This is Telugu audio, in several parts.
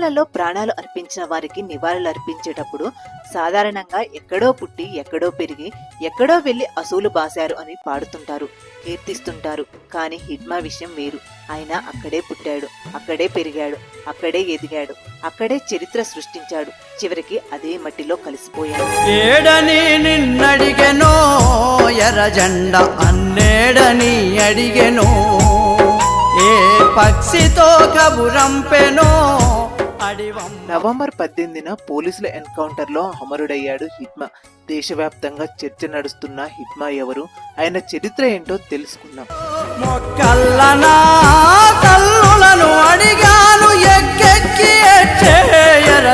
యుద్ధాలలో ప్రాణాలు అర్పించిన వారికి నివాళులు అర్పించేటప్పుడు సాధారణంగా ఎక్కడో పుట్టి ఎక్కడో పెరిగి ఎక్కడో వెళ్ళి అసూలు బాశారు అని పాడుతుంటారు కీర్తిస్తుంటారు. కానీ హిడ్మా విషయం వేరు. ఆయన అక్కడే పుట్టాడు అక్కడే పెరిగాడు అక్కడే ఎదిగాడు అక్కడే చరిత్ర సృష్టించాడు. చివరికి అదే మట్టిలో కలిసిపోయాడు. ఏడని నిన్నడిగెనో ఎర్ర అన్నేడని అడిగెను ఏ పక్షితో కబురంపెనో నవంబర్ పద్దెనిమిదిన పోలీసుల ఎన్కౌంటర్లో అమరుడయ్యాడు హిట్మా. దేశవ్యాప్తంగా చర్చ నడుస్తున్న హిట్మా ఎవరు? ఆయన చరిత్ర ఏంటో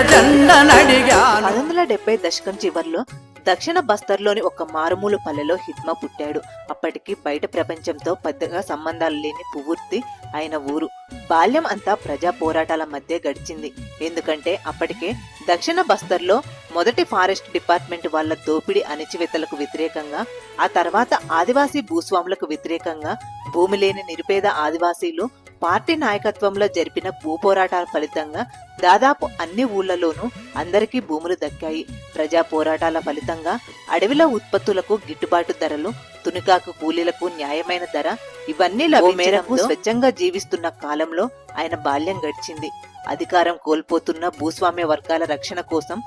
జెండనడిగాను. పంతొమ్మిది వందల డెబ్బై దశకం చివర్లో దక్షిణ బస్తర్లోని ఒక మారుమూల పల్లెలో హిట్మా పుట్టాడు. అప్పటికి బయట ప్రపంచంతో పెద్దగా సంబంధాలు లేని పువ్వుర్తి ఆయన ఊరు. బాల్యం అంతా ప్రజా పోరాటాల మధ్య గడిచింది. ఎందుకంటే అప్పటికే దక్షిణ బస్తర్లో మొదటి ఫారెస్ట్ డిపార్ట్మెంట్ వాళ్ళ దోపిడీ అణిచివేతలకు వ్యతిరేకంగా ఆ తర్వాత ఆదివాసీ భూస్వాములకు వ్యతిరేకంగా భూమి లేని నిరుపేద ఆదివాసీలు పార్టీ నాయకత్వంలో జరిపిన భూ పోరాటాల ఫలితంగా దాదాపు అన్ని ఊళ్ళలోనూ అందరికీ భూములు దక్కాయి. ప్రజా పోరాటాల ఫలితంగా అడవిలో ఉత్పత్తులకు గిట్టుబాటు ధరలు తునికాకు కూలీలకు న్యాయమైన ధర ఇవన్నీ మేరకు స్వచ్ఛంగా జీవిస్తున్న కాలంలో ఆయన బాల్యం గడిచింది. అధికారం కోల్పోతున్న భూస్వామ్య వర్గాల రక్షణ కోసం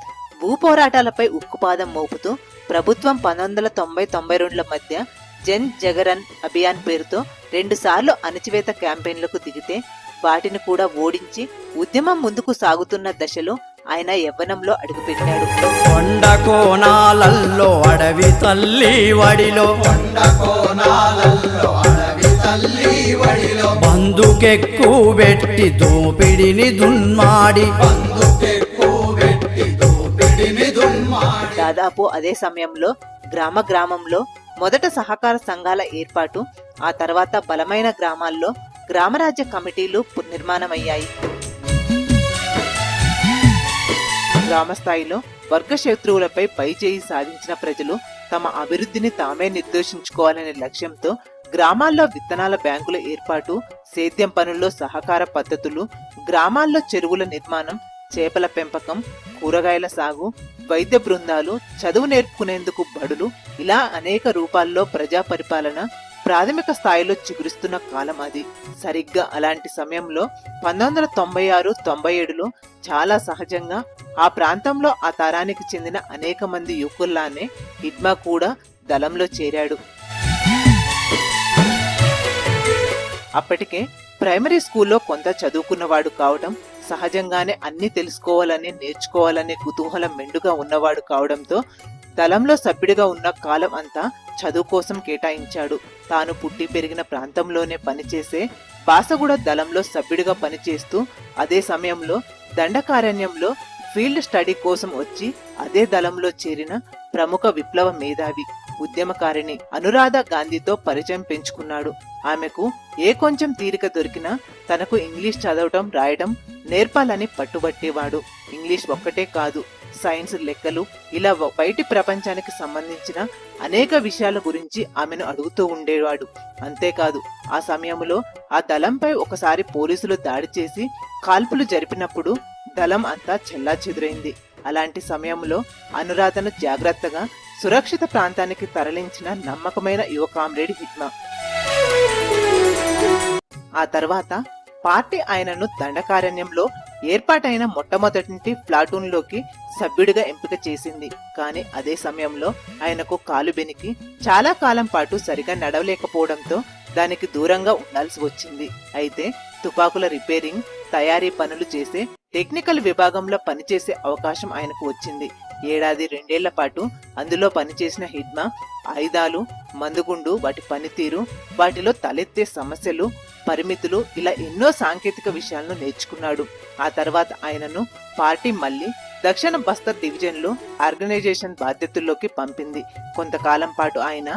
భూ పోరాటాలపై ఉక్కుపాదం మోపుతూ ప్రభుత్వం పంతొమ్మిది వందల తొంభై తొంభై రెండుల మధ్య జన్ జగరన్ అభియాన్ పేరుతో రెండుసార్లు అణచివేత క్యాంపెయిన్లకు దిగితే వాటిని కూడా ఓడించి ఉద్యమం ముందుకు సాగుతున్న దశలో ఆయన యవ్వనంలో అడుగుపెట్టాడు. కొండ కోణాలల్లో అడవి తల్లి వడిలో. బందుకెక్కు పెట్టి దోపిడిని దున్మాడి. దాదాపు అదే సమయంలో గ్రామ గ్రామంలో మొదట సహకార సంఘాల ఏర్పాటు ఆ తర్వాత బలమైన గ్రామాల్లో గ్రామరాజ్య కమిటీలు పునర్నిర్మాణమయ్యాయి. గ్రామస్థాయిలో వర్గ శత్రువులపై పైచేయి సాధించిన ప్రజలు తమ అభివృద్ధిని తామే నిర్దేశించుకోవాలనే లక్ష్యంతో గ్రామాల్లో విత్తనాల బ్యాంకుల ఏర్పాటు సేద్యం పనుల్లో సహకార పద్ధతులు గ్రామాల్లో చెరువుల నిర్మాణం చేపల పెంపకం కూరగాయల సాగు వైద్య బృందాలు చదువు నేర్పుకునేందుకు బడులు ఇలా అనేక రూపాల్లో ప్రజా పరిపాలన ప్రాథమిక స్థాయిలో చిగురిస్తున్న కాలం అది. సరిగ్గా అలాంటి సమయంలో పంతొమ్మిది వందల తొంభై ఆరు తొంభై ఏడులో చాలా సహజంగా ఆ ప్రాంతంలో ఆ తరానికి చెందిన అనేక మంది యువకుల్లానే హిడ్మా కూడా దళంలో చేరాడు. అప్పటికే ప్రైమరీ స్కూల్లో కొంత చదువుకున్నవాడు కావడం సహజంగానే అన్ని తెలుసుకోవాలని నేర్చుకోవాలనే కుతూహలం మెండుగా ఉన్నవాడు కావడంతో దళంలో సభ్యుడిగా ఉన్న కాలం అంతా చదువు కోసం కేటాయించాడు. తాను పుట్టి పెరిగిన ప్రాంతంలోనే పనిచేసే బాసగూడ దళంలో సభ్యుడిగా పనిచేస్తూ అదే సమయంలో దండకారణ్యంలో ఫీల్డ్ స్టడీ కోసం వచ్చి అదే దళంలో చేరిన ప్రముఖ విప్లవ మేధావి ఉద్యమకారిణి అనురాధ గాంధీతో పరిచయం పెంచుకున్నాడు. ఆమెకు ఏ కొంచెం తీరిక దొరికినా తనకు ఇంగ్లీష్ చదవటం రాయడం నేర్పాలని పట్టుబట్టేవాడు. ఇంగ్లీష్ ఒక్కటే కాదు సైన్స్ లెక్కలు ఇలా బయటి ప్రపంచానికి సంబంధించిన అనేక విషయాల గురించి ఆమెను అడుగుతూ ఉండేవాడు. అంతేకాదు ఆ సమయంలో ఆ దళంపై ఒకసారి పోలీసులు దాడి చేసి కాల్పులు జరిపినప్పుడు దళం అంతా చెల్లా చెదురైంది అలాంటి సమయంలో అనురాధను జాగ్రత్తగా సురక్షిత ప్రాంతానికి తరలించిన నమ్మకమైన యువ కామ్రేడ్ హిట్మా. ఆ తర్వాత పార్టీ ఆయనను దండకారణ్యంలో ఏర్పాటైన మొట్టమొదటి ప్లాటూన్లోకి సభ్యుడిగా ఎంపిక చేసింది. కానీ అదే సమయంలో ఆయనకు కాలు బెనికి చాలా కాలం పాటు సరిగా నడవలేకపోవడంతో దానికి దూరంగా ఉండాల్సి వచ్చింది. అయితే తుపాకుల రిపేరింగ్ తయారీ పనులు చేసే టెక్నికల్ విభాగంలో పనిచేసే అవకాశం ఆయనకు వచ్చింది. ఏడాది రెండేళ్ళ పాటు అందులో పనిచేసిన హిడ్మా ఆయుధాలు మందుగుండు వాటి పనితీరు వాటిలో తలెత్తే సమస్యలు పరిమితులు ఇలా ఎన్నో సాంకేతిక విషయాలను నేర్చుకున్నాడు. ఆ తర్వాత ఆయనను పార్టీ మళ్ళీ దక్షిణ బస్తర్ డివిజన్లో ఆర్గనైజేషన్ బాధ్యతల్లోకి పంపింది. కొంతకాలం పాటు ఆయన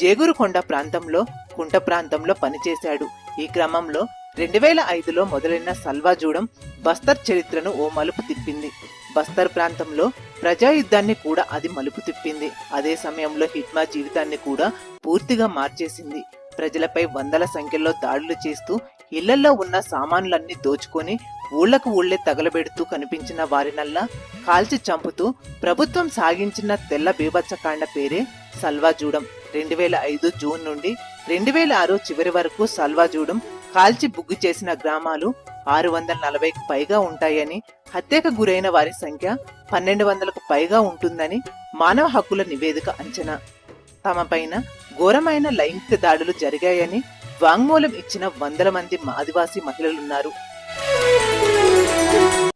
జేగురుకొండ ప్రాంతంలో కుంట ప్రాంతంలో పనిచేశాడు. ఈ క్రమంలో రెండు వేల ఐదులో మొదలైన సల్వాజూడం బస్తర్ చరిత్రను ఓ మలుపు తిప్పింది. బస్తర్ ప్రాంతంలో ప్రజాయుద్ధాన్ని కూడా అది మలుపు తిప్పింది. అదే సమయంలో హిట్మా జీవితాన్ని కూడా పూర్తిగా మార్చేసింది. ప్రజలపై వందల సంఖ్యలో దాడులు చేస్తూ ఇళ్ళలో ఉన్న సామాన్లన్నీ దోచుకొని ఊళ్ళకు ఊళ్ళే తగలబెడుతూ కనిపించిన వారినల్లా కాల్చి చంపుతూ ప్రభుత్వం సాగించిన తెల్ల బీభత్సకాండ పేరే సల్వాజూడం రెండు వేల ఐదు జూన్ నుండి రెండు వేల ఆరు చివరి వరకు సల్వాజూడం కాల్చి బుగ్గు చేసిన గ్రామాలు ఆరు వందల నలభైకి పైగా ఉంటాయని హత్యకు గురైన వారి సంఖ్య పన్నెండు వందలకు పైగా ఉంటుందని మానవ హక్కుల నివేదిక అంచనా. తమపైన ఘోరమైన లైంగిక దాడులు జరిగాయని వాంగ్మూలం ఇచ్చిన వందల మంది ఆదివాసీ మహిళలున్నారు.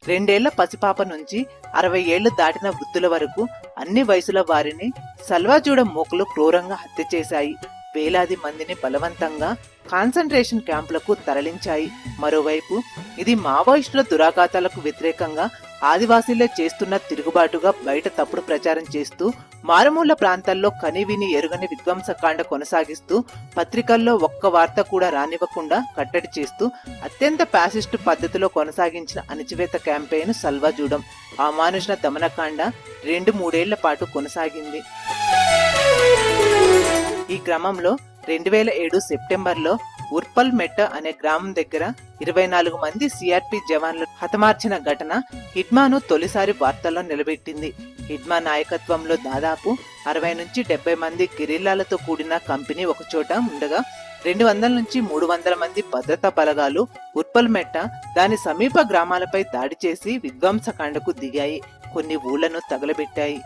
రెండేళ్ళ పసిపాప నుంచి అరవై ఏళ్ళు దాటిన వృద్ధుల వరకు అన్ని వయసుల వారిని సల్వాజూడ మోకలు క్రూరంగా హత్య చేశాయి. వేలాది మందిని బలవంతంగా కాన్సంట్రేషన్ క్యాంపులకు తరలించాయి. మరోవైపు ఇది మావోయిస్టుల దురాఘాతాలకు వ్యతిరేకంగా ఆదివాసీలే చేస్తున్న తిరుగుబాటుగా బయట తప్పుడు ప్రచారం చేస్తూ మారుమూల ప్రాంతాల్లో కనివిని ఎరుగని విధ్వంసకాండ కొనసాగిస్తూ పత్రికల్లో ఒక్క వార్త కూడా రానివ్వకుండా కట్టడి చేస్తూ అత్యంత ప్యాసిస్టు పద్ధతిలో కొనసాగించిన అణచివేత క్యాంపెయిన్ సల్వా జూడం ఆ మానుషుల దమనకాండ రెండు మూడేళ్ళ పాటు కొనసాగింది. ఈ క్రమంలో రెండు వేల ఏడు సెప్టెంబర్లో ఉర్పల్ మెట్ట అనే గ్రామం దగ్గర ఇరవై నాలుగు మంది సిఆర్పి జవాన్లు హతమార్చిన ఘటన హిడ్మాను తొలిసారి వార్తల్లో నిలబెట్టింది. హిడ్మా నాయకత్వంలో దాదాపు అరవై నుంచి డెబ్బై మంది గిరిల్లాలతో కూడిన కంపెనీ ఒకచోట ఉండగా రెండు వందల నుంచి మూడు వందల మంది భద్రతా బలగాలు ఉర్పల్ మెట్ట దాని సమీప గ్రామాలపై దాడి చేసి విధ్వంసకాండకు దిగాయి. కొన్ని ఊళ్ళను తగలబెట్టాయి.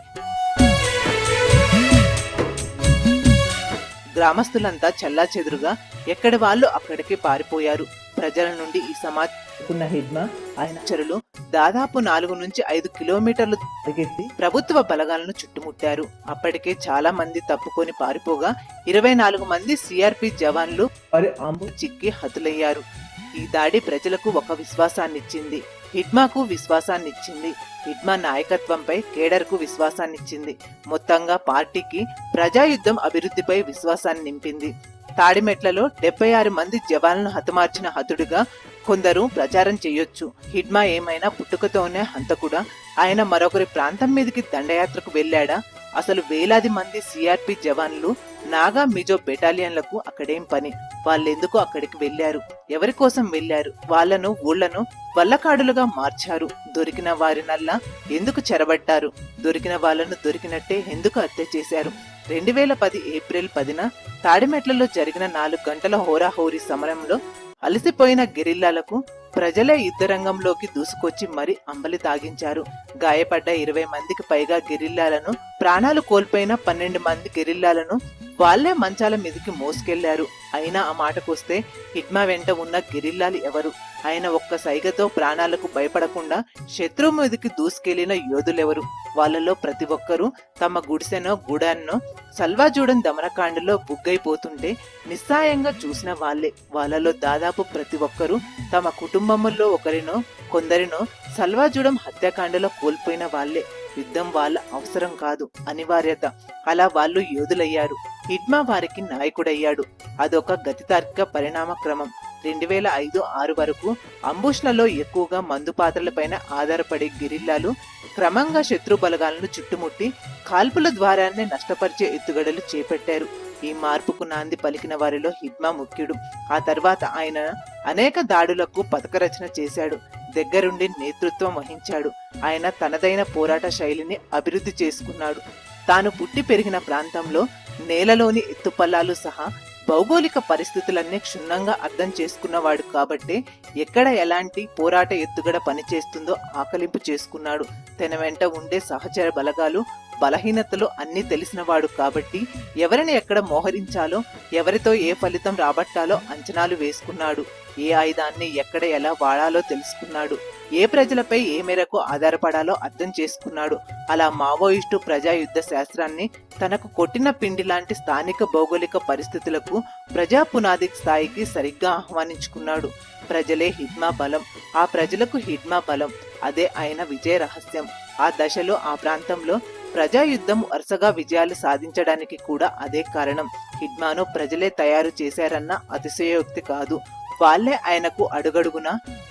గ్రామస్తులంతా చెల్లా చెదురుగా ఎక్కడి వాళ్ళు అక్కడికి పారిపోయారు. ప్రజల నుండి ఈ సమాచారం హిడ్మా ఆయన చరులు దాదాపు నాలుగు నుంచి ఐదు కిలోమీటర్లు పరిగెత్తి ప్రభుత్వ బలగాలను చుట్టుముట్టారు. అప్పటికే చాలా మంది తప్పుకొని పారిపోగా ఇరవై నాలుగు మంది సిఆర్పి జవాన్లు వారి చిక్కి హతులయ్యారు. ఈ దాడి ప్రజలకు ఒక విశ్వాసాన్నిచ్చింది. హిడ్మాకు విశ్వాసాన్నిచ్చింది. హిడ్మా నాయకత్వంపై కేడర్కు విశ్వాసాన్నిచ్చింది. మొత్తంగా పార్టీకి ప్రజాయుద్ధం అభివృద్ధిపై విశ్వాసాన్ని నింపింది తాడిమెట్లలో డెబ్బై ఆరు మంది జవాన్లను హతమార్చిన హతుడుగా కొందరు ప్రచారం చేయొచ్చు. హిడ్మా ఏమైనా పుట్టుకతోనే హంతకుడా? ఆయన మరొకరి ప్రాంతం మీదకి దండయాత్రకు వెళ్ళాడా? అసలు వేలాది మంది సిఆర్పి జవాన్లు నాగా మిజో బెటాలియన్లకు అక్కడేం పని? వాళ్ళెందుకు అక్కడికి వెళ్ళారు ఎవరి కోసం వెళ్ళారు వాళ్ళను ఊళ్ళను వల్లకాడులుగా మార్చారు. దొరికిన వారినల్లా ఎందుకు చెరబట్టారు? దొరికిన వాళ్ళను దొరికినట్టే ఎందుకు హత్య చేశారు? రెండు వేల పది ఏప్రిల్ పదిన తాడిమెట్లలో జరిగిన నాలుగు గంటల హోరాహోరీ సమరంలో అలసిపోయిన గెరిల్లాలకు ప్రజలే యుద్ధరంగంలోకి దూసుకొచ్చి మరీ అంబలి తాగించారు. గాయపడ్డ ఇరవై మందికి పైగా గెరిల్లాలను ప్రాణాలు కోల్పోయిన పన్నెండు మంది గెరిల్లాలను వాళ్ళే మంచాల మీదకి మోసుకెళ్ళారు. అయినా ఆ మాటకొస్తే హిడ్మా వెంట ఉన్న గెరిల్లాలు ఎవరు? ఆయన ఒక్క సైగతో ప్రాణాలకు భయపడకుండా శత్రువు మీదకి దూసుకెళ్ళిన యోధులెవరు? వాళ్ళలో ప్రతి ఒక్కరూ తమ గుడిసెనో గూడాన్నో సల్వాజూడన్ దమనకాండలో బుగ్గైపోతుంటే నిస్సాయంగా చూసిన వాళ్ళే. వాళ్ళలో దాదాపు ప్రతి ఒక్కరూ తమ కుటుంబముల్లో ఒకరినో కొందరినో సల్వాజూడం హత్యాకాండలో కోల్పోయిన వాళ్ళే. యుద్ధం వాళ్ళ అవసరం కాదు అనివార్యత. అలా వాళ్ళు యోధులయ్యారు. హిడ్మా వారికి నాయకుడయ్యాడు. అదొక గతితార్కిక పరిణామ క్రమం రెండు వేల ఐదు ఆరు వరకు అంబుష్లలో ఎక్కువగా మందు పాత్రలపైన ఆధారపడే గిరిల్లాలు క్రమంగా శత్రు బలగాలను చుట్టుముట్టి కాల్పుల ద్వారానే నష్టపరిచే ఎత్తుగడలు చేపట్టారు. ఈ మార్పుకు నాంది పలికిన వారిలో హిద్మా ముఖ్యుడు. ఆ తర్వాత ఆయన అనేక దాడులకు పథకరచన చేశాడు. దగ్గరుండి నేతృత్వం వహించాడు. ఆయన తనదైన పోరాట శైలిని అభివృద్ధి చేసుకున్నాడు. తాను పుట్టి పెరిగిన ప్రాంతంలో నేలలోని ఎత్తుపల్లాలు సహా భౌగోళిక పరిస్థితులన్నీ క్షుణ్ణంగా అర్థం చేసుకున్నవాడు కాబట్టే ఎక్కడ ఎలాంటి పోరాట ఎత్తుగడ పనిచేస్తుందో ఆకలింపు చేసుకున్నాడు. తన వెంట ఉండే సహచర బలగాలు బలహీనతలు అన్నీ తెలిసినవాడు కాబట్టి ఎవరిని ఎక్కడ మోహరించాలో ఎవరితో ఏ ఫలితం రాబట్టాలో అంచనాలు వేసుకున్నాడు. ఏ ఆయుధాన్ని ఎక్కడ ఎలా వాడాలో తెలుసుకున్నాడు. ఏ ప్రజలపై ఏ మేరకు ఆధారపడాలో అర్థం చేసుకున్నాడు. అలా మావోయిస్టు ప్రజాయుద్ధ శాస్త్రాన్ని తనకు కొట్టిన పిండి లాంటి స్థానిక భౌగోళిక పరిస్థితులకు ప్రజా పునాది స్థాయికి సరిగ్గా ఆహ్వానించుకున్నాడు. ప్రజలే హిడ్మా బలం ఆ ప్రజలకు హిడ్మా బలం అదే ఆయన విజయ రహస్యం. ఆ దశలో ఆ ప్రాంతంలో ప్రజాయుద్ధం వరుసగా విజయాలు సాధించడానికి కూడా అదే కారణం. హిడ్మాను ప్రజలే తయారు చేశారన్న అతిశయోక్తి కాదు. వాళ్ళే ఆయనకు అడుగడుగున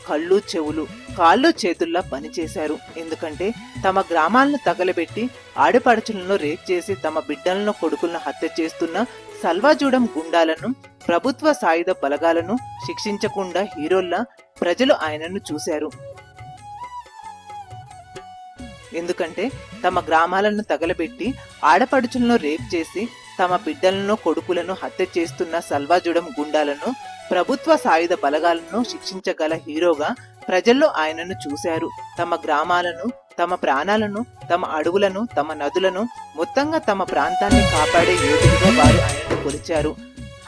కళ్ళు చెవులు కాళ్ళు చేతుల్లా పనిచేశారు. ఎందుకంటే తమ గ్రామాలను తగలబెట్టి ఆడపడుచులను రేప్ చేసి తమ బిడ్డలను కొడుకులను హత్య చేస్తున్న సల్వాజూడం గుండాలను ప్రభుత్వ సాయుధ బలగాలను శిక్షించకుండా హీరోల్లా ప్రజలు ఆయనను చూశారు. ఎందుకంటే తమ గ్రామాలను తగలబెట్టి ఆడపడుచులను రేప్ చేసి తమ బిడ్డలను కొడుకులను హత్య చేస్తున్న సల్వాజుడం గుండాలను ప్రభుత్వ సాయుధ బలగాలను శిక్షించగల హీరోగా ప్రజల్లో ఆయనను చూశారు. తమ గ్రామాలను తమ ప్రాణాలను తమ అడవులను తమ నదులను మొత్తంగా తమ ప్రాంతాన్ని కాపాడే యోధుడిగా వారు ఆయనను కొలిచారు.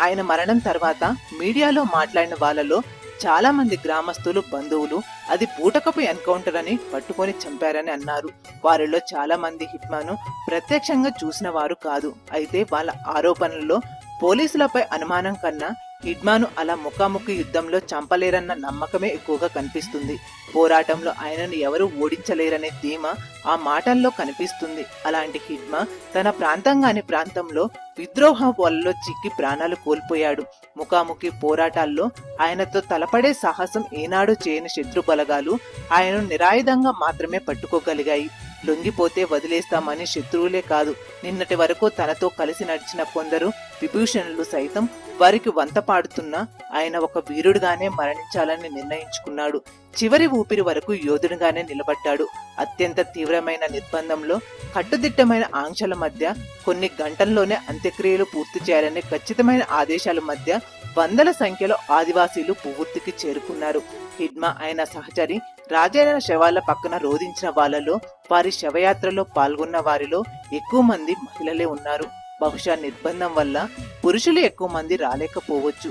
ఆయన మరణం తర్వాత మీడియాలో మాట్లాడిన వాళ్ళలో చాలా మంది గ్రామస్తులు బంధువులు అది బూటకపు ఎన్కౌంటర్ అని పట్టుకొని చంపారని అన్నారు. వారిలో చాలా మంది హిట్మాను ప్రత్యక్షంగా చూసిన వారు కాదు. అయితే వాళ్ళ ఆరోపణల్లో పోలీసులపై అనుమానం కన్నా హిడ్మాను అలా ముఖాముఖి యుద్ధంలో చంపలేరన్న నమ్మకమే ఎక్కువగా కనిపిస్తుంది. పోరాటంలో ఆయనను ఎవరు ఓడించలేరనే ధీమ ఆ మాటల్లో కనిపిస్తుంది. అలాంటి హిడ్మా తన ప్రాంతంగాని ప్రాంతంలో విద్రోహ వలలో చిక్కి ప్రాణాలు కోల్పోయాడు. ముఖాముఖి పోరాటాల్లో ఆయనతో తలపడే సాహసం ఏనాడు చేయని శత్రు బలగాలు ఆయనను నిరాయుధంగా మాత్రమే పట్టుకోగలిగాయి. లొంగిపోతే వదిలేస్తామని శత్రువులే కాదు నిన్నటి వరకు తనతో కలిసి నడిచిన కొందరు విభూషణులు సైతం వారికి వంత పాడుతున్నా ఆయన ఒక వీరుడుగానే మరణించాలని నిర్ణయించుకున్నాడు. చివరి ఊపిరి వరకు యోధుడిగానే నిలబడ్డాడు. అత్యంత తీవ్రమైన నిర్బంధంలో కట్టుదిట్టమైన ఆంక్షల మధ్య కొన్ని గంటల్లోనే అంత్యక్రియలు పూర్తి చేయాలనే ఖచ్చితమైన ఆదేశాల మధ్య వందల సంఖ్యలో ఆదివాసీలు పువ్వుర్తికి చేరుకున్నారు. హిడ్మా ఆయన సహచరి రాజైన శవాల పక్కన రోధించిన వాళ్ళలో వారి శవయాత్రలో పాల్గొన్న వారిలో ఎక్కువ మంది మహిళలే ఉన్నారు. బహుశా నిర్బంధం వల్ల పురుషులు ఎక్కువ మంది రాలేకపోవచ్చు.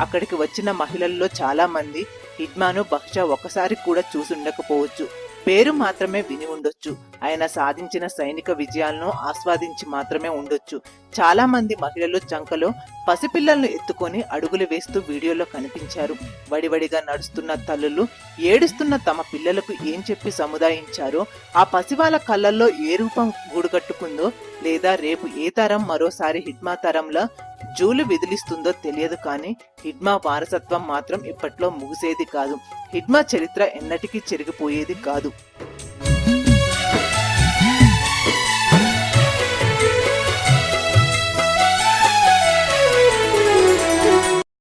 అక్కడికి వచ్చిన మహిళల్లో చాలామంది హిడ్మాను బహుశా ఒకసారి కూడా చూసుండకపోవచ్చు. పేరు మాత్రమే విని ఉండొచ్చు. ఆయన సాధించిన సైనిక విజయాలను ఆస్వాదించి మాత్రమే ఉండొచ్చు. చాలా మంది మహిళలు చంకలో పసిపిల్లలను ఎత్తుకొని అడుగులు వేస్తూ వీడియోలో కనిపించారు. వడివడిగా నడుస్తున్న తల్లులు ఏడుస్తున్న తమ పిల్లలకు ఏం చెప్పి సముదాయించారో ఆ పసివాళ్ళ కళ్ళల్లో ఏ రూపం గూడుకట్టుకుందో లేదా రేపు ఏ తరం మరోసారి హిట్మా తరంలా జూలు విదిలిస్తుందో తెలియదు కానీ హిడ్మా వారసత్వం మాత్రం ఇప్పట్లో ముగిసేది కాదు. హిడ్మా చరిత్ర ఎన్నటికీ చెరిగిపోయేది కాదు.